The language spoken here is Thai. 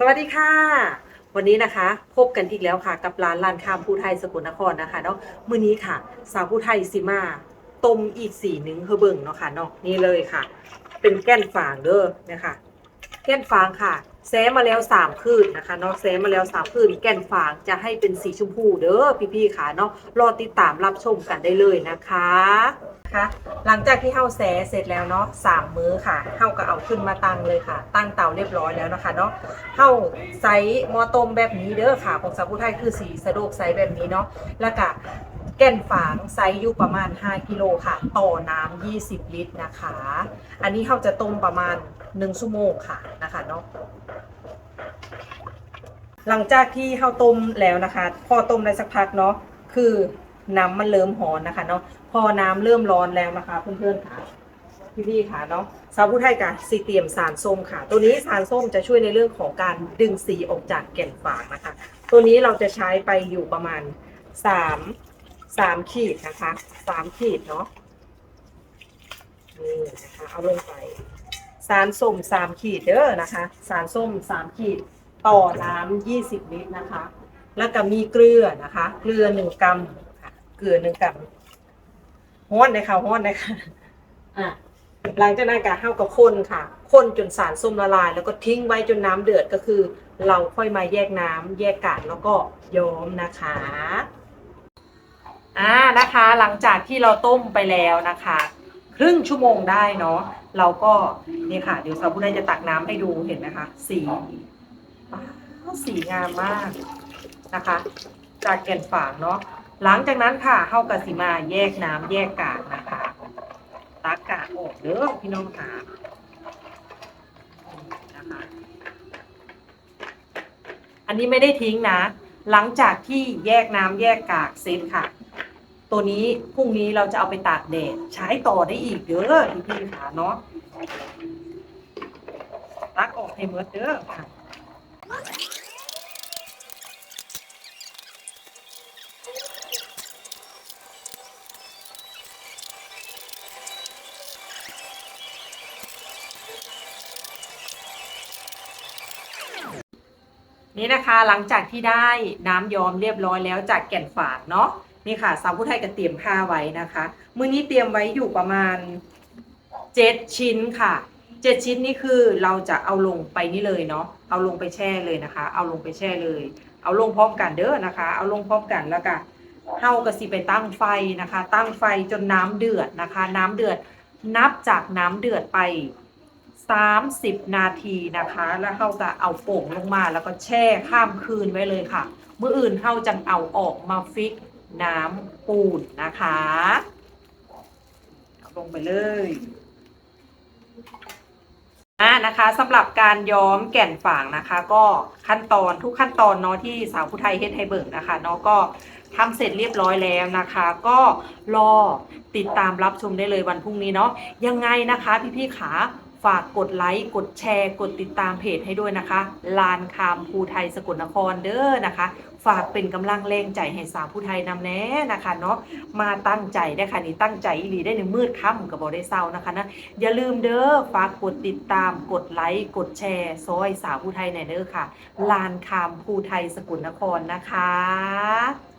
สวัสดีค่ะ วันนี้นะคะ พบกันอีกแล้วค่ะ กับร้านลานคามภูไทยสกลนครนะคะเนาะมื้อนี้ค่ะ สาวผู้ไทยสิมาต้มอีกสีหนึ่งเฮอเบิ่งเนาะค่ะเนาะนี่เลยค่ะ เป็นแก้นฝางเด้อนะคะ แก้นฝางค่ะแซะมาแล้ว3คืนนะคะเนาะแซะมาแล้ว3คืนแก้นฝางจะให้เป็นสีชมพูเด้อพี่ๆค่ะเนาะรอติดตามรับชมกันได้เลยนะคะค่ะหลังจากที่เฮาแซะเสร็จแล้วเนาะสามมื้อค่ะเฮาก็เอาขึ้นมาตั้งเลยค่ะ ตั้งเตาเรียบร้อยแล้วนะคะเนาะเฮาใส่หม้อต้มแบบนี้เด้อค่ะของสาวผู้ไทยคือสีสะดวกใส่แบบนี้เนาะแล้วก็ แก่นฝางไซส์อยู่ประมาณ 5 กิโลค่ะ ต่อน้ำ20 ลิตรนะคะ อันนี้เฮาจะต้มประมาณ 1 ชั่วโมงค่ะนะคะเนาะหลังจากที่เฮาต้มแล้วนะคะ พอต้มได้สักพักเนาะคือน้ำมันเริ่มหอนนะคะเนาะพอน้ำเริ่มร้อนแล้วนะคะเพื่อนๆค่ะพี่ๆค่ะเนาะสาวผู้ไทยกับสีเตียมสารส้มค่ะ ตัวนี้สารส้มจะช่วยในเรื่องของการดึงสีออกจากแก่นฝางนะคะ ตัวนี้เราจะใช้ไปอยู่ประมาณสาม สามขีดนะคะสามขีดเนาะนี่นะคะเอาลงไป สารส้มสามขีดเด้อนะคะ สารส้มสามขีดต่อน้ำยี่สิบลิตรนะคะ แล้วก็มีเกลือนะคะ เกลือหนึ่งกรัมค่ะเกลือหนึ่งกรัมห้อนเลยค่ะห้อนเลยค่ะอะหลังจากนั้นก็เข้ากับคนค่ะคนจนสารส้มละลาย แล้วก็ทิ้งไว้จนน้ำเดือดก็คือ เราค่อยมาแยกน้ำแยกกากแล้วก็ย้อมนะคะ อ่านะคะ หลังจากที่เราต้มไปแล้วนะคะ ครึ่งชั่วโมงได้เนาะเราก็นี่ค่ะ เดี๋ยวสาวผู้ใดจะตักน้ำให้ดูเห็นไหมคะ สีว้าวสีงามมากนะคะ จากแก่นฝางเนาะหลังจากนั้นค่ะเข้ากับสีมาแยกน้ำแยกกากนะคะตักกากออกเด้อพี่น้องค่ะนะคะอันนี้ไม่ได้ทิ้งนะ หลังจากที่แยกน้ำแยกกากเสร็จค่ะ ตัวนี้พรุ่งนี้เราจะเอาไปตากแดดใช้ต่อได้อีกเด้อพี่ๆค่ะเนาะตักออกให้หมดเด้อค่ะนี่นะคะหลังจากที่ได้น้ำย้อมเรียบร้อยแล้วจากแก่นฝางเนาะ นี่ค่ะสาวผู้ไทยก็เตรียมผ้าไว้นะคะมื้อนี้เตรียมไว้อยู่ประมาณเจ็ดชิ้นค่ะเจ็ดชิ้นนี่คือเราจะเอาลงไปนี่เลยเนาะเอาลงไปแช่เลยนะคะ เอาลงไปแช่เลย เอาลงพร้อมกันเด้อนะคะ เอาลงพร้อมกันแล้วก็เฮาก็สิไปตั้งไฟนะคะ ตั้งไฟจนน้ำเดือดนะคะ น้ำเดือดนับจากน้ำเดือดไป30 นาทีนะคะ แล้วเขาจะเอาโป่งลงมาแล้วก็แช่ข้ามคืนไว้เลยค่ะ เมื่ออื่นเขาจังเอาออกมาฟิก น้ำปูนนะคะลงไปเลยอ่านะคะสำหรับการย้อมแก่นฝางนะคะ ก็ขั้นตอนทุกขั้นตอนเนาะที่สาวผู้ไทยเฮ็ดให้เบิ่งนะคะเนาะก็ทำเสร็จเรียบร้อยแล้วนะคะ ก็รอติดตามรับชมได้เลยวันพรุ่งนี้เนาะยังไงนะคะพี่ๆขา ฝากกดไลค์กดแชร์กดติดตามเพจให้ด้วยนะคะ ลานคามภูไทยสกลนครเด้อนะคะ ฝากเป็นกำลังแรงใจให้สาวผู้ไทยนำแน่นะคะเนาะมาตั้งใจได้ค่ะนี่ตั้งใจอีหลีได้ในมืดค่ำกับบอได้เศร้านะคะนะอย่าลืมเด้อฝากกดติดตามกดไลค์กดแชร์ซอยสาวผู้ไทยในอยเด้อค่ะ ลานคามภูไทยสกลนครนะคะ